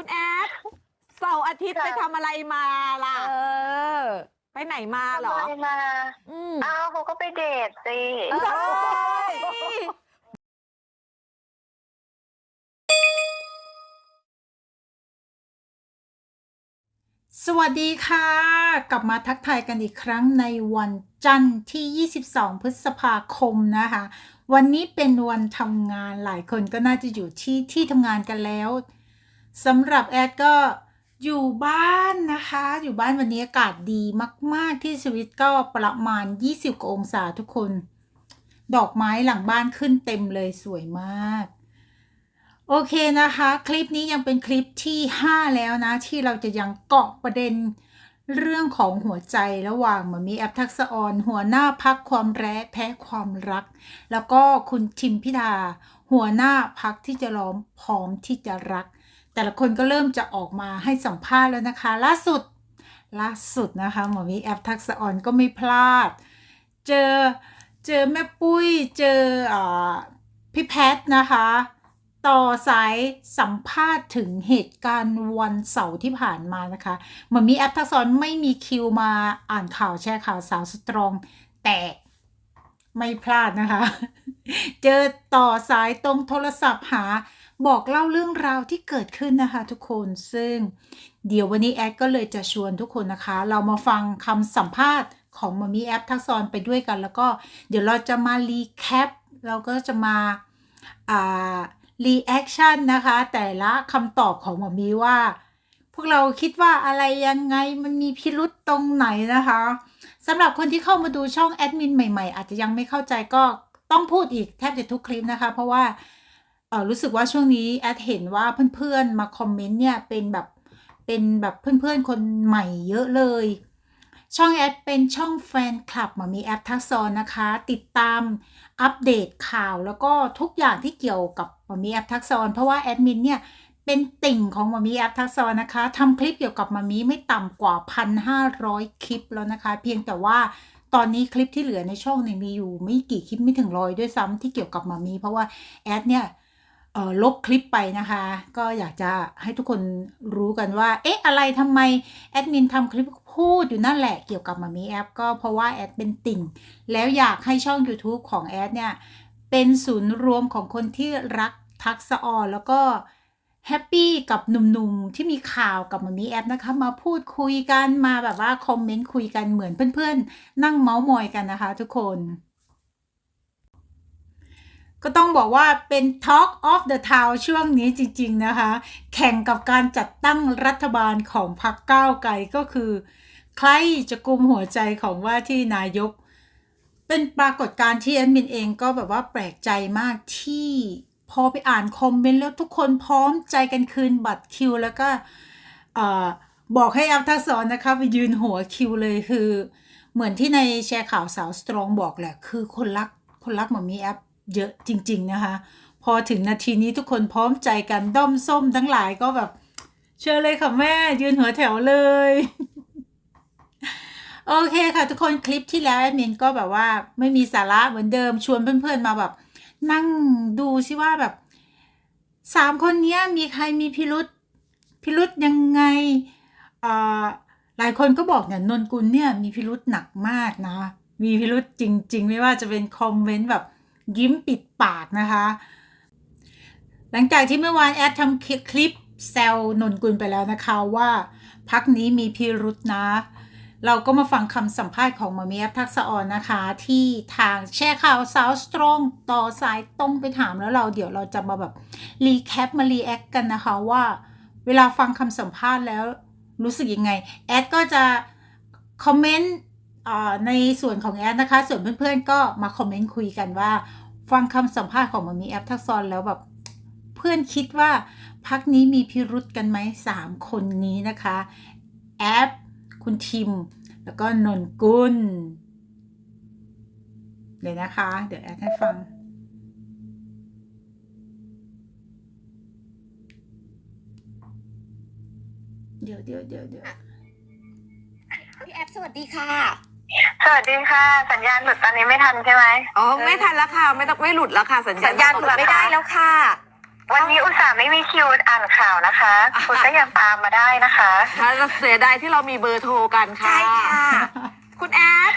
คุณแอดเสาร์อาทิตย์ค่ะ ไปทำอะไรมาล่ะ เออ ไปไหนมาเหรอ ทำไมมาอืมอ้าวเขาก็ไปเดทสิเออเอ้ยสวัสดีค่ะ กลับมาทักทายกันอีกครั้งในวันจันทร์ที่ 22 พฤษภาคมนะคะ วันนี้เป็นวันทำงานหลายคนก็น่าจะอยู่ที่ที่ทำงานกันแล้ว สำหรับแอดก็อยู่บ้านนะคะ อยู่บ้านวันนี้อากาศดีมาก ๆ ที่สวิตก็ประมาณ 20กว่าองศาทุกคน ดอกไม้หลังบ้านขึ้นเต็มเลยสวยมาก โอเคนะคะ คลิปนี้ยังเป็นคลิปที่ 5 แล้วนะ ที่เราจะยังเกาะประเด็นเรื่องของหัวใจระหว่างมามีแอปทักษะออน หัวหน้าพักความแร้แพ้ความรัก แล้วก็คุณทิมพิธาหัวหน้าพักที่จะล้อมพร้อมที่จะรัก แต่ละคนก็เริ่มจะออกมาให้สัมภาษณ์แล้วนะคะ ล่าสุดล่าสุดนะคะหมอมีแอปทักษะออนก็ไม่พลาด เจอเจอแม่ปุ้ยเจออพี่แพทนะคะ ต่อสายสัมภาษณ์ถึงเหตุการณ์วันเสาร์ที่ผ่านมานะคะเหมือนมีแอปทักษะออนไม่มีคิวมาอ่านข่าวแชร์ข่าวสาวสตรอง แต่ไม่พลาดนะคะ เจอต่อสายตรงโทรศัพท์หา บอกเล่าเรื่องราวที่เกิดขึ้นนะคะทุกคนซึ่ง เดี๋ยววันนี้แอดก็เลยจะชวนทุกคนนะคะ เรามาฟังคำสัมภาษณ์ของมามีแอปทักษออนไปด้วยกัน แล้วก็เดี๋ยวเราจะมารีแคปเราก็จะมาอ่ารีแอคชั่นนะคะ แต่ละคำตอบของมามีว่า พวกเราคิดว่าอะไรยังไงมันมีพิรุษตรงไหนนะคะสำหรับคนที่เข้ามาดูช่องแอดมินใหม่ๆ อาจจะยังไม่เข้าใจก็ต้องพูดอีกแทบจะทุกคลิปนะคะ เพราะว่า เออรู้สึกว่าช่วงนี้แอดเห็นว่าเพื่อนๆมาคอมเมนต์เนี่ยเป็นแบบเป็นแบบเพื่อนๆคนใหม่เยอะเลย ช่องแอดเป็นช่องแฟนคลับมามีแอปทักษรนนะคะ ติดตามอัปเดตข่าวแล้วก็ทุกอย่างที่เกี่ยวกับมามีแอปทักษรเพราะว่าแอดมินเนี่ยเป็นติ่งของมามีแอปทักษรนนะคะทำคลิปเกี่ยวกับมามีไม่ต่ำกว่า 1,500 คลิปแล้วนะคะ เพียงแต่ว่าตอนนี้คลิปที่เหลือในช่องเนี่ยมีอยู่ไม่กี่คลิปไม่ถึงร้อยด้วยซ้ำที่เกี่ยวกับมามีเพราะว่าแอดเนี่ย ลบคลิปไปนะคะ ก็อยากจะให้ทุกคนรู้กันว่า เอ๊ะ อะไรทำไมแอดมินทำคลิปพูดอยู่นั่นแหละเกี่ยวกับมามีแอป ก็เพราะว่าแอดเป็นติ่ง แล้วอยากให้ช่อง YouTube ของแอดเนี่ย เป็นศูนย์รวมของคนที่รักทักษะออนแล้วก็แฮปปี้กับหนุ่มๆ ที่มีข่าวกับมามีแอปนะคะ มาพูดคุยกันมาแบบว่าคอมเมนต์คุยกันเหมือนเพื่อนๆ นั่งเมาส์มอยกันนะคะทุกคน ก็ต้องบอกว่าเป็น Talk of the Town ช่วงนี้จริง ๆ นะคะ แข่งกับการจัดตั้งรัฐบาลของพรรคก้าวไกลก็คือ ใครจะกุมหัวใจของว่าที่นายก เป็นปรากฏการณ์ที่แอดมินเองก็แบบว่าแปลกใจมากที่พอไปอ่านคอมเมนต์แล้วทุกคนพร้อมใจกันคืนบัตรคิว แล้วก็บอกให้อัพทักษรนะคะไปยืนหัวคิวเลยคือ เหมือนที่ในแชร์ข่าวสาวสตรองบอกแหละ คือคนรักคนรักหมามีแอป เยอะจริง ๆ นะคะ พอถึงนาทีนี้ทุกคนพร้อมใจกันด้อมส้มทั้งหลายก็แบบ เชิญเลยค่ะแม่ยืนหัวแถวเลย โอเคค่ะทุกคนคลิปที่แล้วแอดมินก็แบบว่าไม่มีสาระเหมือนเดิมชวนเพื่อนๆมาแบบ นั่งดูซิว่าแบบสามคนนี้มีใครมีพิรุษพิรุษยังไงอ่าหลายคนก็บอกเนี่ยนนกุลเนี่ยมีพิรุษหนักมากนะ มีพิรุษจริง ๆ ไม่ว่าจะเป็นคอมเมนต์แบบ ยิ้มปิดปากนะคะ หลังจากที่เมื่อวานแอดทำคลิปแซลนนกุลไปแล้วนะคะว่าพักนี้มีพิรุษนะ เราก็มาฟังคำสัมภาษณ์ของมามีแอปทักษะออนนะคะ ที่ทางแชร์ข่าวสาวสตรองต่อสายตรงไปถามแล้วเราเดี๋ยวเราจะมาแบบรีแคปมารีแอคกันนะคะว่าเวลาฟังคำสัมภาษณ์แล้วรู้สึกยังไง แอดก็จะคอมเมนต์ในส่วนของแอดนะคะ ส่วนเพื่อนๆก็มาคอมเมนต์คุยกันว่า ฟังคำสัมภาษณ์ของมามีแอปทักษะอนแล้วแบบเพื่อนคิดว่าพักนี้มีพิรุษกันไหมสามคนนี้นะคะ แอป คุณทิม แล้วก็นนกุลเดี๋ยวนะคะ เดี๋ยวแอดให้ฟัง เดี๋ยวเดี๋ยวเดี๋ยวเดี๋ยวพี่แอฟสวัสดีค่ะ สวัสดีค่ะ สัญญาณหลุดตอนนี้ไม่ทันใช่ไหมอ๋อไม่ทันแล้วค่ะไม่ต้องไม่หลุดแล้วค่ะ สัญญาณสัญญาณหลุดไม่ได้แล้วค่ะ วันนี้อุตส่าห์ไม่มีคิวอ่านข่าวนะคะ คุณก็ยังตามมาได้นะคะถ้าเสียดายที่เรามีเบอร์โทรกันค่ะ ใช่ค่ะ คุณแอฟ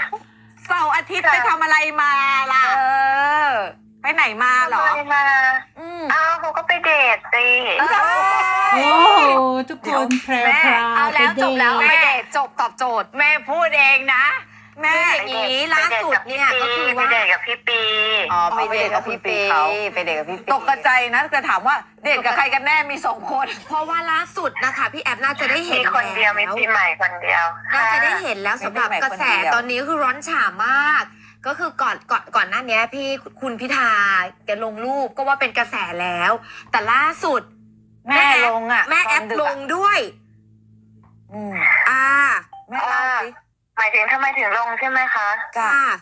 เสาร์อาทิตย์ค่ะไปทำอะไรมาล่ะ เออ ไปไหนมาเหรอ ทำไมมาอืมอ้าวเขาก็ไปเดทสิโอ้โหทุกคนแพรวแม่ พราวเอาแล้วจบแล้วไปไปเดเดท ทจบตอบโจทย์ แม่พูดเองนะ แม่คืออย่างนี้ล่าสุดเนี่ยก็คือไปว่าเดทกับพี่ปีอ๋อไปเดทกับพี่ปีไปเดทกับพี่ปีตกกระใจนะจะถามว่าเดทกับใครกันแน่มีสองคน เพราะว่าล่าสุดนะคะ พี่แอฟน่าจะได้เห็มีนคนเดียวมีแล้วปีใหม่คนเดียวน่าจะได้ค่เห็นแล้วสำหรับไม่ได้กระแสคนเดียวตอนนี้คือร้อนฉ่ามาก ก็คือก่อนก่อนก่อนหน้านี้พี่คุณพิธาแกลงรูปก็ว่าเป็นกระแสแล้ว แต่ล่าสุด แม่ลงอะ แม่แอปตนดึกลอะงด้วย อืมอ่าแม่เล่าสิ หมายถึงทำไมถึงลงใช่ไหมคะ จ้ะค่ะ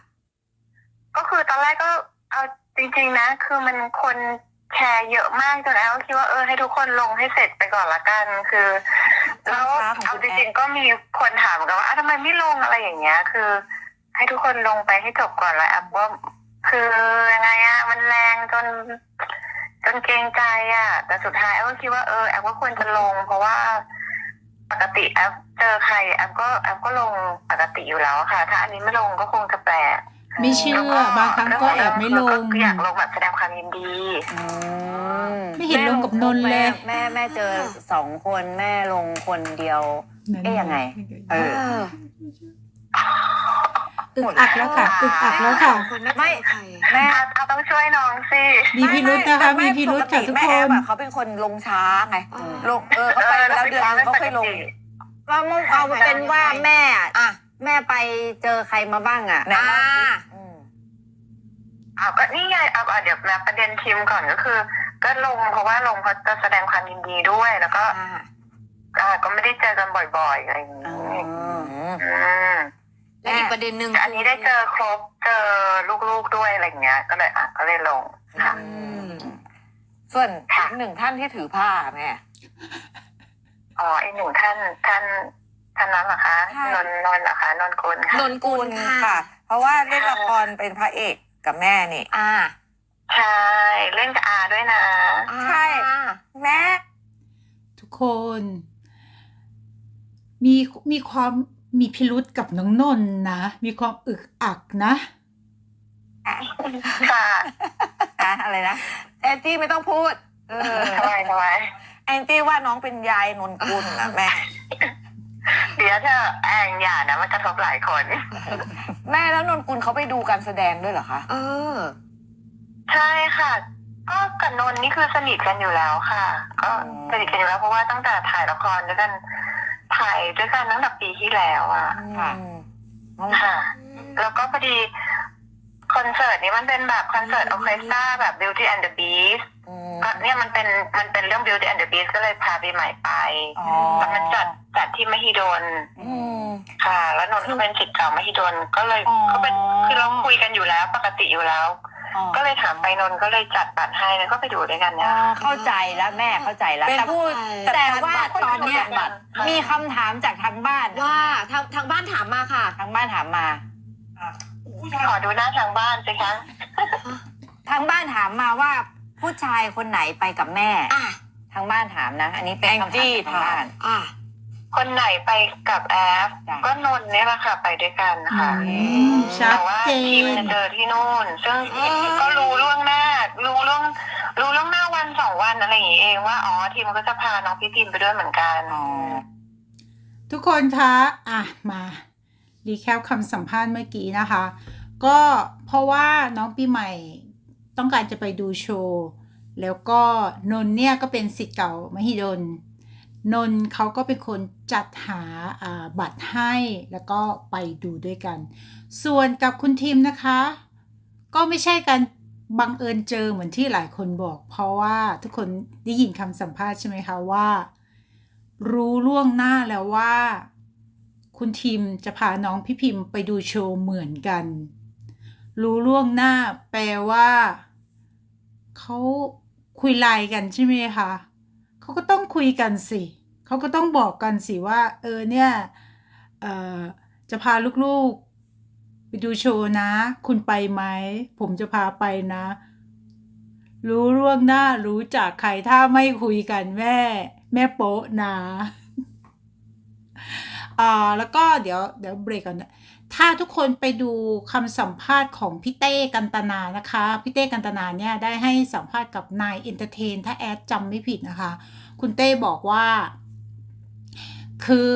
ก็คือตอนแรกก็เอาจริง ๆ นะ คือมันคนแชร์เยอะมากจนแอลก็คิดว่าเออให้ทุกคนลงให้เสร็จไปก่อนละกัน คือแล้วเอาจริงๆก็มีคนถามกันว่าอ้าวทำไมไม่ลงอะไรอย่างเงี้ย คือ ให้ทุกคนลงไปให้จบก่อนแล้วแอปว่าคือยังไงอะมันแรงจน จนเกรงใจอะแต่สุดท้ายแอปก็คิดว่าเออแอปก็ควรจะลง เพราะว่า ปกติแอปเจอใครแอปก็แอปก็ลงปกติอยู่แล้วค่ะ ถ้าอันนี้ไม่ลงก็คงจะแปลกไม่เชื่อบางครั้งก็แอบไม่ลงก็อยากลงแบบแสดงความยินดีอืมไม่เห็นลงกับนนท์เลย แม่แม่เจอสองคนแม่ลงคนเดียวเอ๊ะยังไง เออ อึกอักแล้วค่ะอึกอักแล้วค่ะ ไม่ แม่อาเอาต้องช่วยน้องสิ มีพิรุธนะคะ มีพิรุธค่ะทุกแม่คแอฟนอะเขาเป็นคนลงช้าไงอ๋อลง เออเขาไปมาแล้วเดือนนึงเขาเคยลง ก็มึงเอาเป็นว่าแม่อะอะแม่ไปเจอใครมาบ้างอะไหนอ่าเล่าสิอืมเอาก็นี่ไงเอาเอาเดี๋ยวมาประเด็นทีมก่อนก็คือ ก็ลงเพราะว่าลงเพราะจะแสดงความยินดีด้วยแล้วก็อ่าอ่าก็ไม่ได้เจอกันบ่อยๆอะไรอย่างนี้ ประเด็นหนึ่ง อันนี้ได้เจอครบเจอลูกๆด้วยอะไรอย่างเงี้ย ก็เลยอะก็เลยลงค่ะอืม ส่วนค่ะอีกหนึ่งท่านที่ถือผ้าแม่ อ๋อไอหนึ่งท่านท่านท่านนั้นเหรอคะใช่ นนท์นนท์เหรอคะนนท์กุลค่ะ นนกุลค่ะค่ะ เพราะว่าเล่นละครเป็นพระเอกกับแม่นี่ อ่าใช่เล่นกับอาด้วยนะ ใช่แม่ ทุกคน มีมีความ มีพิรุธกับน้องนนท์นะ มีความอึกอักนะค่ะอะอะไรนะแอนตี้ไม่ต้องพูด เออทำไมทำไมแอนตี้ว่าน้องเป็นยายนนกุลนะแม่ เดี๋ยวเธอแองอย่านะมันกระทบหลายคน แม่แล้วนนกุลเขาไปดูการแสดงด้วยเหรอคะ เออ ใช่ค่ะก็กับนนท์นี่คือสนิทกันอยู่แล้วค่ะ ก็อืมสนิทกันอยู่แล้วเพราะว่าตั้งแต่ถ่ายละครด้วยกัน ถ่ายด้วยกันตั้งแต่ปีที่แล้วอะค่ะค่ะ แล้วก็พอดีคอนเสิร์ตนี้มันเป็นแบบคอนเสิร์ตออเคสตราแบบ Beauty and the Beast อืมก็เนี่ยมันเป็นมันเป็นเรื่อง Beauty and the Beast ก็เลยพาปีใหม่ไปอ๋อแล้วมันจัดจัดที่มหิดลอืมค่ะ แล้วนนท์ก็เป็นศิษย์เก่ามหิดลก็เลยอ๋อก็เป็นคือเราคุยกันอยู่แล้วปกติอยู่แล้วอ๋อ ก็เลยถามไปนนท์ก็เลยจัดบัตรให้แล้วก็ไปดูด้วยกันเนี่ยเข้าใจแล้วแม่เข้าใจแล้วเป็นแต่ผู้แต่จัดการว่าบัตรตอนเนี้ยจัดบัตร มีคำถามจากทางบ้านว่าทางทางบ้านถามมาค่ะ ทางบ้านถามมา ขอดูหน้าทางบ้านสิคะทางบ้านถามมาว่า ผู้ชายคนไหนไปกับแม่ อะทางบ้านถามนะ อันนี้เป็นคำถามจากทางบ้าน อะ คนไหนไปกับแอฟจ้ะ ก็นนท์เนี่ยแหละค่ะไปด้วยกันค่ะ อืมชัดแต่ว่าเจทีมนจะเจอที่นู่น ซึ่งก็รู้ล่วงหน้า รู้ล่วง รู้ล่วงหน้าวันสองวันอะไรอย่างงี้เองว่าอ๋อทีมก็จะพาน้องพี่พิมไปด้วยเหมือนกัน อ๋อ ทุกคนคะ อะ มารีแคปคำสัมภาษณ์เมื่อกี้นะคะ ก็เพราะว่าน้องปีใหม่ต้องการจะไปดูโชว์ แล้วก็นนท์เนี่ยก็เป็นสิทธิ์เก่ามหิดล นนเขาก็เป็นคนจัดหาอ่าบัตรให้แล้วก็ไปดูด้วยกัน ส่วนกับคุณทีมนะคะ ก็ไม่ใช่การบังเอิญเจอเหมือนที่หลายคนบอก เพราะว่าทุกคนได้ยินคำสัมภาษณ์ใช่ไหมคะว่า รู้ล่วงหน้าแล้วว่า คุณทีมจะพาน้องพี่พิมพ์ไปดูโชว์เหมือนกัน รู้ล่วงหน้าแปลว่าเขาคุยไลน์กันใช่ไหมคะ เขาก็ต้องคุยกันสิเขาก็ต้องบอกกันสิว่า เออเนี่ยจะพาลูกๆไปดูโชว์นะ คุณไปไหม ผมจะพาไปนะ รู้ล่วงหน้ารู้จากใครถ้าไม่คุยกันแม่ แม่โป๊ะนะอ่าแล้วก็เดี๋ยวเดี๋ยวเบรกก่อนนะถ้าทุกคนไปดูคำสัมภาษณ์ของพี่เต้กันตนานะคะ พี่เต้กันตนาเนี่ยได้ให้สัมภาษณ์กับนายเอนเตอร์เทน ถ้าแอดจำไม่ผิดนะคะ คุณเต้บอกว่า คือ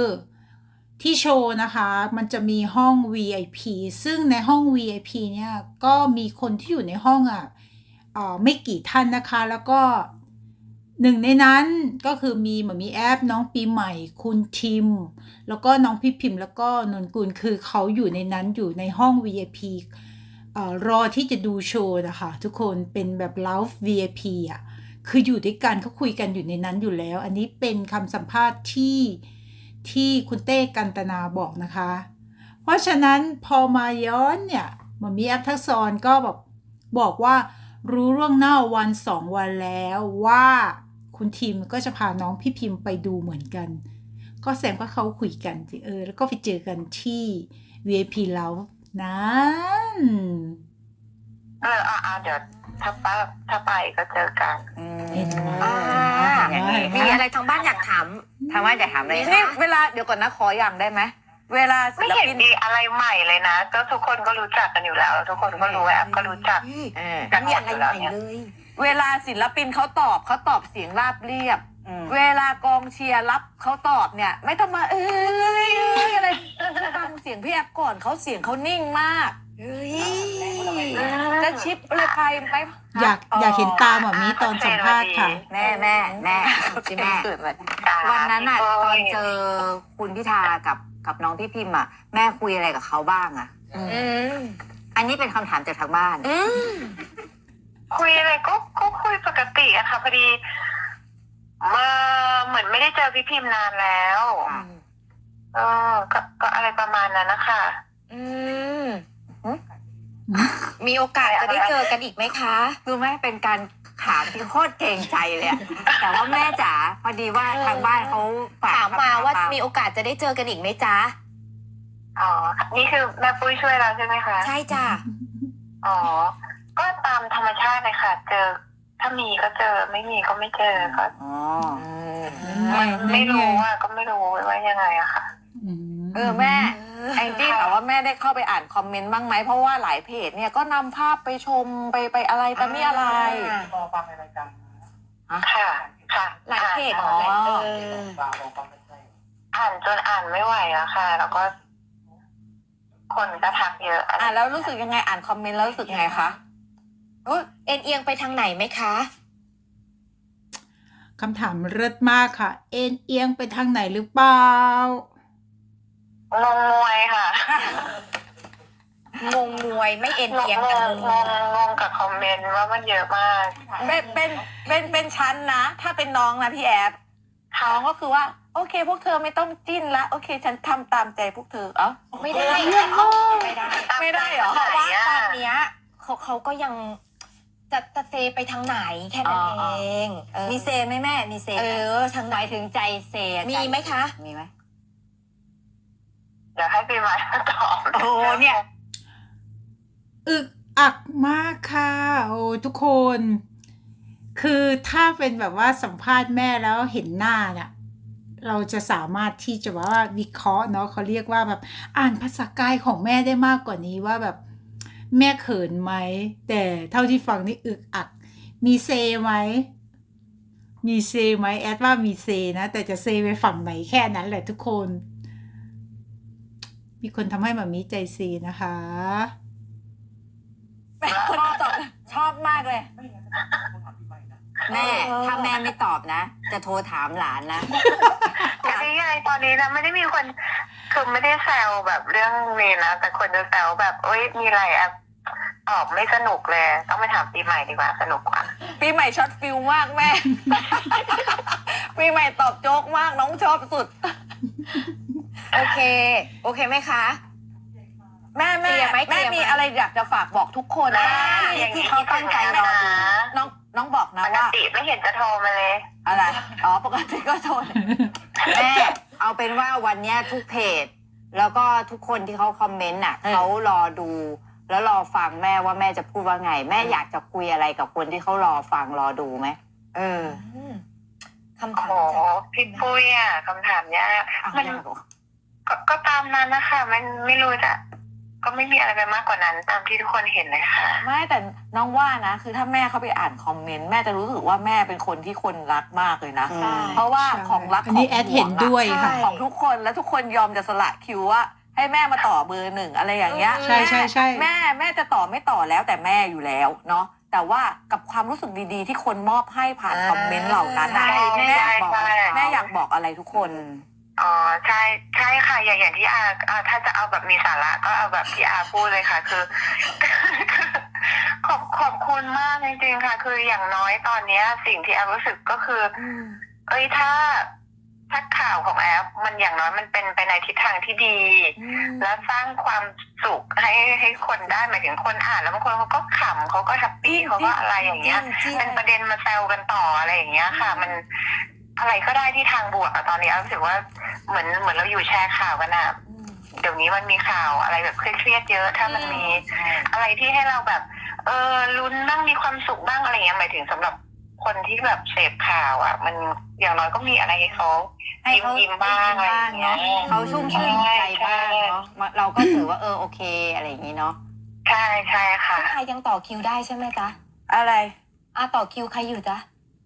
ที่โชว์นะคะ มันจะมีห้อง VIP ซึ่งในห้อง VIP เนี่ย ก็มีคนที่อยู่ในห้องอะเอ่อไม่กี่ท่านนะคะ แล้วก็หนึ่งในนั้นก็คือมีเหมือนมีแอปน้องปีใหม่ คุณทิม แล้วก็น้องพี่พิมพ์ แล้วก็นนกุลคือเขาอยู่ในนั้นอยู่ในห้อง VIP เอ่อรอที่จะดูโชว์นะคะ ทุกคนเป็นแบบ Live VIP อะ คืออยู่ด้วยกันเขาคุยกันอยู่ในนั้นอยู่แล้ว อันนี้เป็นคำสัมภาษณ์ที่ที่คุณเต้กันตนาบอกนะคะ เพราะฉะนั้นพอมาย้อนเนี่ยมันมีแอปทักษรก็แบบบอกว่ารู้ล่วงหน้าวันสองวันแล้วว่าคุณทีมก็จะพาน้องพี่พิมพ์ไปดูเหมือนกัน ก็แสดงว่าเขาคุยกันสิเออแล้วก็ไปเจอกันที่ VIP แล้วนั้นเอออ่าเดี๋ยว ถ้าป้าถ้าไปก็เจอกัน อืมเห็นไหมอ่า อย่างนี้มีอะไรทางบ้านอยากถามทางว่านจะถามอะไรนี่เวลาเดี๋ยวก่อนนะขออย่างได้ไหมเวลาศิไม่ลเห็นปินมีอะไรใหม่เลยนะ ก็ทุกคนก็รู้จักกันอยู่แล้ว ทุกคนก็รู้แอปก็รู้จักเออกันหมีมอะดไรอยู่ใหแล้วม่เนี่ยเลยเวลาศิลปินเขาตอบเขาตอบเสียงราบเรียบ อืมเวลากองเชียร์รับเขาตอบเนี่ย ไม่ต้องมาเอ้ยเอ้ยอะไรฟังเสียงพี่แอฟก่อนเขาเสียงเขานิ่งมาก เฮ้ยจะชิปอะไรใครไหมอยากอยากเห็นตาหมอมีตอนสัมภาษณ์ค่ะ แม่แม่แม่สิแม่เกิดมาวันนั้นอะตอนเจอคุณพิธากับกับน้องพี่พิมพ์อะ แม่คุยอะไรกับเขาบ้างอะอืมอันนี้เป็นคำถามจากทางบ้านอืมคุยอะไรก็ก็คุยปกติอะค่ะพอดีมาเหมือนไม่ได้เจอพี่พิมพ์นานแล้วอะเออก็ก็อะไรประมาณนั้นนะคะ อืม มีโอกาสจะได้เจอกันอีกไหมคะคือแม่เป็นการถามที่โคตรเกรงใจเลยอะแต่ว่าแม่จ๋าพอดีว่าทางบ้านเขาฝกถามมาว่าคำถมีโอกาสจะได้เจอกันอีกไหมจ๊ะอ๋อ นี่คือแม่ปุ้ยช่วยเราใช่ไหมคะ ใช่จ้ะ อ๋อ ก็ตามธรรมชาติเลยค่ะ เจอ ถ้ามีก็เจอ ไม่มีก็ไม่เจอ ก็อ๋อมันไม่รู้อะก็ไม่รู้ว่ายังไงอะค่ะ เออแม่ แองจี้ถามว่าแม่ได้เข้าไปอ่านคอมเมนต์บ้างไหมเพราะว่าหลายเพจเนี่ยก็นำภาพไปชมไปไปอะไรแต่ไม่อะไรค่ะ ค่ะหลายเพจอ่านเอออ่านจนอ่านไม่ไหวแล้วค่ะ แล้วก็ คนก็ทักเยอะอะไรอ่านแล้วรู้สึกยังไงอ่านคอมเมนต์แล้วรู้สึกยังไงคะอุ๊ยเอ็นเอียงไปทางไหนไหมคะ คำถามเลิศมากค่ะ เอ็นเอียงไปทางไหนหรือเปล่า งงมวยค่ะงงมวยไม่เอ็นงงเอียงงแต่งงงงงงงกับคอมเมนต์ว่ามันเยอะมากเป็นเป็นเป็นเป็นชั้นนะ ถ้าเป็นน้องนะพี่แอฟค่ะน้องก็คือว่า โอเค พวกเธอไม่ต้องจิ้นละโอเค ฉันทำตามใจพวกเธอเอ้าไม่ได้ไม่ได้ไม่ได้เหรอเพราะว่าตอนเนี้ยเขาเขาก็ยังจะจะเซไปทางไหนแค่นั้นอ๋อเองเออมีเซไหมแม่มีเซเอไหมอทางไหนหมายถึงใจเซอะมีไหมคะมีไหม เดี๋ยวให้ปีใหม่ตอบโอ้โหเนี่ยอึกอักมากค่ะ โอ้ทุกคน คือถ้าเป็นแบบว่าสัมภาษณ์แม่แล้วเห็นหน้าเนี่ยเราจะสามารถที่จะว่าวิเคราะห์เนาะเขาเรียกว่าแบบอ่านภาษากายของแม่ได้มากกว่านี้ว่าแบบแม่เขินไหม แต่เท่าที่ฟังนี่อึกอัก มีเซไหม มีเซไหมแอดว่ามีเซนะ แต่จะเซไปฝั่งไหนแค่นั้นแหละทุกคน มีคนทำให้หมามีใจเซนะคะชอบชอบมากเลย แม่ถ้าแม่ไม่ตอบนะ จะโทรถามหลานนะ แต่นี่ไงตอนนี้นะไม่ได้มีคนคือไม่ได้แซวแบบเรื่องนี้นะแต่คนจะแซวแบบเอ้ยมีอะไรแอปตอบไม่สนุกเลย ต้องไปถามปีใหม่ดีกว่าสนุกกว่า ปีใหม่ช็อตฟิลมากแม่ ปีใหม่ตอบโจ๊กมากน้องชอบสุด โอเค โอเคไหมคะ แม่แม่เคลียร์ไหมเคลีแม่ยร์ไหมมีอะไรอยากจะฝากบอกทุกคนแม่นะอย่างนี้ที่เขาตั้งใจรอดูน้องน้องบอกนะปกว่า ติไม่เห็นจะโทรมาเลย อะไร อ๋อ ปกติก็โทน แม่ เอาเป็นว่าวันเนี้ยทุกเพจ แล้วก็ทุกคนที่เขาคอมเมนต์น่ะเออเขารอดู แล้วรอฟังแม่ว่าแม่จะพูดว่าไง แม่อยากจะคุยอะไรกับคนที่เขารอฟังรอดูไหมเอออืมคำโอ้ถามโหจากพี่ปุ้ยอะคำถามยาก เอามัน ยากเหรอ ก็ก็ตามนั้นนะคะมันไม่รู้จะก็ไม่มีอะไรไปมากกว่านั้น ตามที่ทุกคนเห็นเลยค่ะ ไม่แต่น้องว่านะ คือถ้าแม่เข้าไปอ่านคอมเมนต์แม่จะรู้สึกว่าแม่เป็นคนที่คนรักมากเลยนะอืมเพราะว่าใช่ของรักอันนี้ขงแอดเห็นด้วยค่ะ ของทุกคนและทุกคนยอมจะสละคิวว่าให้แม่มาต่อเบอร์หนึ่งอะไรอย่างเงี้ยใช่ใช่ใช่ แม่แม่จะต่อไม่ต่อแล้วแต่แม่อยู่แล้วเนาะแต่ว่ากับความรู้สึกดีๆ ที่คนมอบให้ผ่านคอมเมนต์เหล่านั้นใช่นะแม่อยากบอกใช่ใช่ แม่อยากบอกอะไรทุกคน อ๋อใช่ใช่ค่ะอย่างอย่างที่อาอาถ้าจะเอาแบบมีสาระก็เอาแบบที่อาพูดเลยค่ะ คือขอบขอบคุณมากจริงๆค่ะ คืออย่างน้อยตอนเนี้ย สิ่งที่อารู้สึกก็คือ เอ้ยถ้าถ้าข่าวของแอปมันอย่างน้อยมันเป็นไปในทิศทางที่ดี และสร้างความสุขให้ให้คนได้หมายถึงคนอ่านแล้วบางคนเขาก็ขำเขาก็แฮปปี้เขาก็อะไรอย่างเงี้ยเป็นประเด็นมาแซวกันต่ออะไรอย่างเงี้ยค่ะ มัน อะไรก็ได้ที่ทางบวกอะตอนนี้อารู้สึกว่าเหมือนเหมือนเราอยู่แชร์ข่าวกันอะเดี๋ยวนี้มันมีข่าวอะไรแบบเครียดๆเยอะ ถ้ามันมีอะไรที่ให้เราแบบ เออลุ้นบ้างมีความสุขบ้างอะไรเงี้ยหมายถึงสำหรับคนที่แบบเสพข่าวอะมันอย่างน้อยก็มีอะไรให้เขาให้เขายิ้มๆบ้างอะไรอย่างเงี้ยเขาชุ่มชื่นใจบ้างใช่เนาะเราก็ถือว่าเออโอเคอะไรอย่างนี้เนาะใช่ใช่ค่ะพี่ทายังต่อคิวได้ใช่ไหมจ๊ะอะไรอะต่อคิวใครอยู่จ๊ะ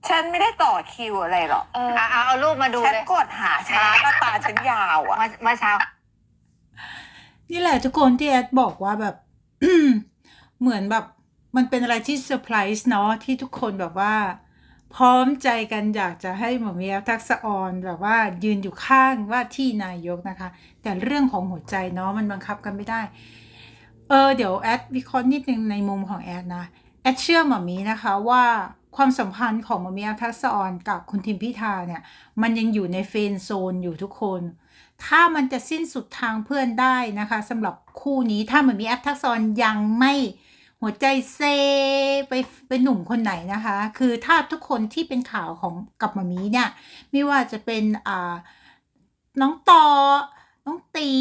ฉันไม่ได้ต่อคิวอะไรหรอกเอออะเอาเอารูปมาดูฉันเลยกดหาช้าหน้าตาฉันยาวอะเมื่อเมื่อเช้า นี่แหละทุกคนที่แอดบอกว่าแบบ เหมือนแบบ มันเป็นอะไรที่เซอร์ไพรส์เนาะที่ทุกคนแบบว่า พร้อมใจกันอยากจะให้หมอมีแอฟทักษะออนแบบว่ายืนอยู่ข้างว่าที่นายกนะคะ แต่เรื่องของหัวใจเนาะมันบังคับกันไม่ได้ เออเดี๋ยวแอดวิเคราะห์นิดนึงในมุมของแอดนะ แอดเชื่อหมอมีนะคะว่า ความสัมพันธ์ของมอมีแอฟทักษออนกับคุณทิมพิธาเนี่ย มันยังอยู่ในเฟนโซนอยู่ทุกคน ถ้ามันจะสิ้นสุดทางเพื่อนได้นะคะสำหรับคู่นี้ถ้ามันมีแอปทักษรยังไม่หัวใจเซไปเป็นหนุ่มคนไหนนะคะ คือถ้าทุกคนที่เป็นข่าวของกับมามีเนี่ย ไม่ว่าจะเป็นอ่าน้องต่อ น้องตี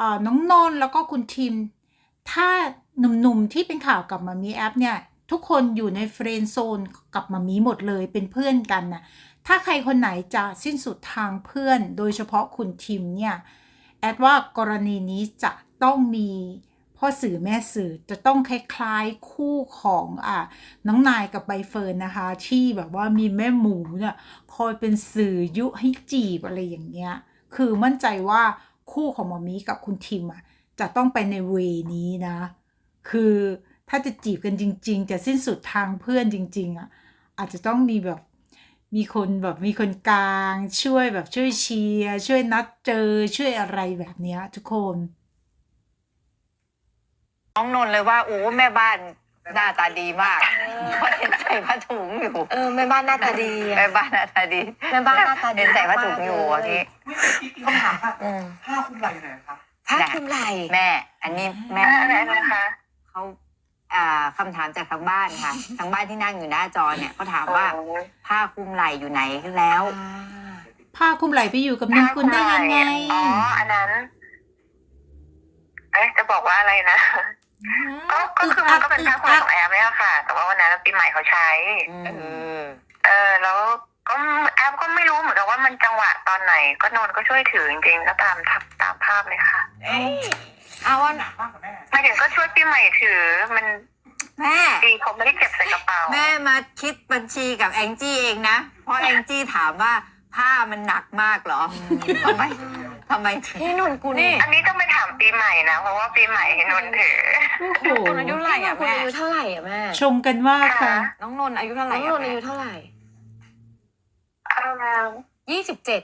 อ่าน้องนนแล้วก็คุณทิม ถ้าหนุ่มๆที่เป็นข่าวกับมามีแอปเนี่ย ทุกคนอยู่ในเฟรนโซนกับมามีหมดเลยเป็นเพื่อนกันนะถ้าใครคนไหนจะสิ้นสุดทางเพื่อน โดยเฉพาะคุณทิมเนี่ยแอดว่ากรณีนี้จะต้องมีพ่อสื่อแม่สื่อจะต้องคล้ายๆคู่ของอะน้องนายกับใบเฟิร์นนะคะ ที่แบบว่ามีแม่หมูเนี่ยคอยเป็นสื่อยุให้จีบอะไรอย่างเงี้ยคือมั่นใจว่าคู่ของมอมีกับคุณทิมอะจะต้องไปในเวนี้นะ คือ ถ้าจะจีบกันจริง ๆ จะสิ้นสุดทางเพื่อนจริง ๆอะอาจจะต้องมีแบบมีคนแบบมีคนกลางช่วยแบบช่วยเชียร์ช่วยนัดเจอช่วยอะไรแบบเนี้ยทุกคนน้องนนท์เลยว่าโอ้แม่บ้านหน้าตาดีมากเพราะเห็นใส่ผ้าถุงอยู่เออแม่บ้านหน้าตาดีอะแม่บ้านหน้าตาดีแม่บ้านหน้าตาดีเห็นใส่ผ้าถุงอยู่อันนี้คำถามค่ะอืมผ้าคลุมไหล่อยู่ไหนคะผ้าคลุมไหล่แม่ อันนี้แม่อะไรนะคะเขา อ่าคำถามจากทางบ้านค่ะ ทางบ้านที่นั่งอยู่หน้าจอเนี่ยเขาถามว่าผ้าคลุมไหล่อยู่ไหนแล้วอ่าผ้าคลุมไหลไปอยู่กับนนกุลได้ยังไง อ๋อ อันนั้นเอ๊ะจะบอกว่าอะไรนะก็ก็คือมันก็เป็นผ้าคลุมของแอปเนี่ยค่ะ แต่ว่าวันนั้นปีใหม่เขาใช้ เออเออแล้ว ก็แอปก็ไม่รู้เหมือนกันว่ามันจังหวะตอนไหน ก็นนก็ช่วยถือจริงๆก็ตามทับตามภาพเลยค่ะเอาว่าหนักมากกว่าแม่หมายถึงก็ช่วยปีใหม่ถือมันแม่ปีเขาไม่ได้เก็บใส่กระเป๋า แม่มาคิดบัญชีกับแองจี้เองนะ เพราะแองจี้ถามว่าผ้ามันหนักมากเหรอทำไมทำไมถึงพี่นนกุลนี่อันนี้ต้องไปถามปีใหม่นะ เพราะว่าปีใหม่นนถือ โอ้โหคนอายุเท่าไหร่พี่นอะนกุลแม่อายุเท่าไหร่อะแม่ชงกันว่าค่ะ น้องนนท์อายุเท่าไหน้ร่องอะนนอายุแม่เท่าไหร่ เอิ่มยี่สิบเจ็ด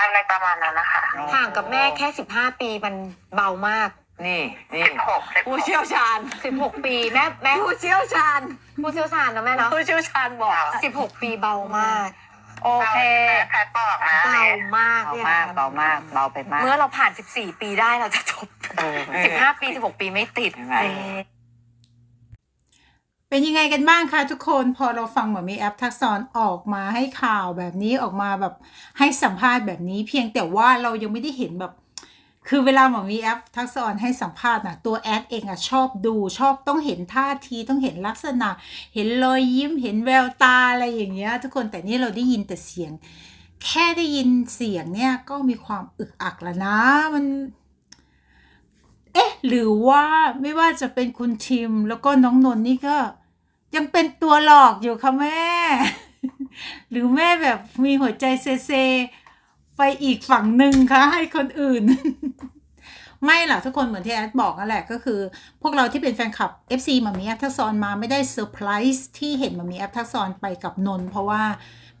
อะไรประมาณนั้นนะคะห่างกับแม่แค่สิบห้าปีมันเบามาก นี่นี่สิบหกสิบหผู้กเชี่ยวชาญสิบหกปีแม่แม่ผู้เชี่ยวชาญผู้เชี่ยวชาญนะแม่เนาะผู้เชี่ยวชาญบอก สิบหกปีเบามาก โอเคแพทย์บอกนะเบามากเบาเนี่ยมากเบามากเบาไปมากเมื่อเราผ่านสิบสี่ปีได้เราจะจบเออ สิบห้าปีสิบหกปีไม่ติดใช่ไหม เออ เป็นยังไงกันบ้างคะทุกคนพอเราฟังหมอมีแอปทักษรออกมาให้ข่าวแบบนี้ออกมาแบบให้สัมภาษณ์แบบนี้เพียงแต่ว่าเรายังไม่ได้เห็นแบบ คือเวลาหมอมีแอปทักษอนให้สัมภาษณ์นะตัวแอดเองอะชอบดูชอบต้องเห็นท่าทีต้องเห็นลักษณะ เห็นรอยยิ้มเห็นแววตาอะไรอย่างเงี้ยทุกคนแต่นี่เราได้ยินแต่เสียง แค่ได้ยินเสียงเนี่ยก็มีความอึกอักแล้วนะมันเอ๊ะหรือว่าไม่ว่าจะเป็นคุณทิมแล้วก็น้องนนท์นี่ก็ ยังเป็นตัวหลอกอยู่ค่ะแม่ หรือแม่แบบมีหัวใจเซเซไปอีกฝั่งหนึ่งคะให้คนอื่น ไม่หรอกทุกคนเหมือนที่แอดบอกนั่นแหละก็คือ พวกเราที่เป็นแฟนคลับ FC มามีแอปทักษรมาไม่ได้เซอร์ไพรส์ที่เห็นมามีแอปทักษรไปกับนน เพราะว่า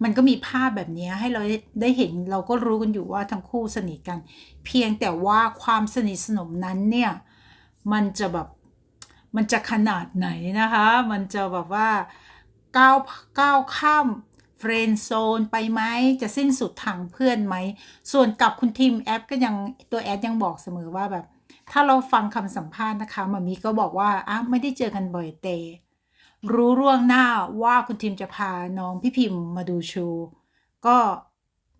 มันก็มีภาพแบบนี้ให้เราได้เห็นเราก็รู้กันอยู่ว่าทั้งคู่สนิทกัน เพียงแต่ว่าความสนิทสนมนั้นเนี่ย มันจะแบบ มันจะขนาดไหนนะคะ มันจะแบบว่าก้าวก้าวข้ามเฟรนด์โซนไปไหมจะสิ้นสุดทางเพื่อนไหม ส่วนกับคุณทีมแอปก็ยังตัวแอดยังบอกเสมอว่าแบบ ถ้าเราฟังคำสัมภาษณ์นะคะมามีก็บอกว่าอ้าไม่ได้เจอกันบ่อยเต รู้ร่วงหน้าว่าคุณทีมจะพาน้องพี่พิมพ์มาดูชว์ก็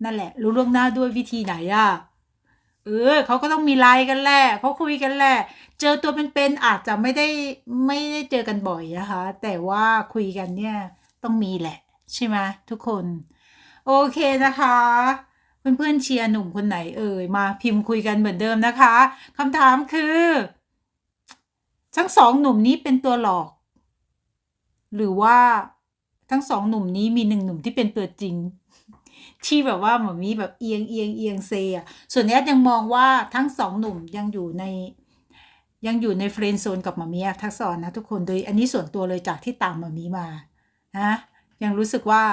นั่นแหละ รู้ล่วงหน้าด้วยวิธีไหนอะเออเขาก็ต้องมีไลน์กันแหละเขาคุยกันแหละ เจอตัวเป็นๆอาจจะไม่ได้ไม่ได้เจอกันบ่อยนะคะ แต่ว่าคุยกันเนี่ยต้องมีแหละ ใช่ไหมทุกคน โอเคนะคะเพื่อนๆเชียร์หนุ่มคนไหนเอ่ยมาพิมพ์คุยกันเหมือนเดิมนะคะคำถามคือ ทั้งสองหนุ่มนี้เป็นตัวหลอก หรือว่าทั้งสองหนุ่มนี้มีหนึ่งหนุ่มที่เป็นตัวจริง ที่แบบว่าหมอมีแบบเอียงเอียงเอียงเซอะส่วนแอดยังมองว่าทั้งสองหนุ่มยังอยู่ใน ยังอยู่ในเฟรนด์โซนกับมามีทักษรนะทุกคนโดยอันนี้ส่วนตัวเลยจากที่ตามมามีมานะยังรู้สึกว่า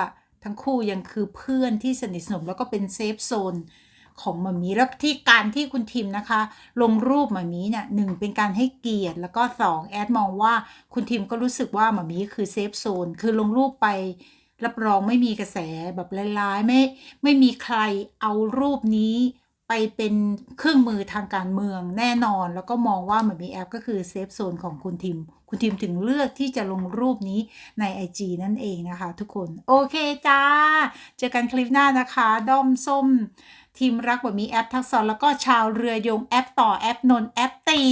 ทั้งคู่ยังคือเพื่อนที่สนิทสนมแล้วก็เป็นเซฟโซนของมามีแล้วที่การที่คุณทิมนะคะ ลงรูปมามีเนี่ยหนึ่งเป็นการให้เกียรติแล้วก็สองแอดมองว่าคุณทิมก็รู้สึกว่ามามีคือเซฟโซนคือลงรูปไปรับรองไม่มีกระแสแบบร้ายๆไม่ไม่มีใครเอารูปนี้ ไปเป็นเครื่องมือทางการเมืองแน่นอน แล้วก็มองว่าเหมือนมีแอปก็คือเซฟโซนของคุณทิม คุณทิมถึงเลือกที่จะลงรูปนี้ใน IG นั่นเองนะคะทุกคน โอเคจ้า เจอกันคลิปหน้านะคะ ด้อมส้ม ทีมรักแบบมีแอปทักษะแล้วก็ชาวเรือยงแอปต่อแอปนนท์แอปตี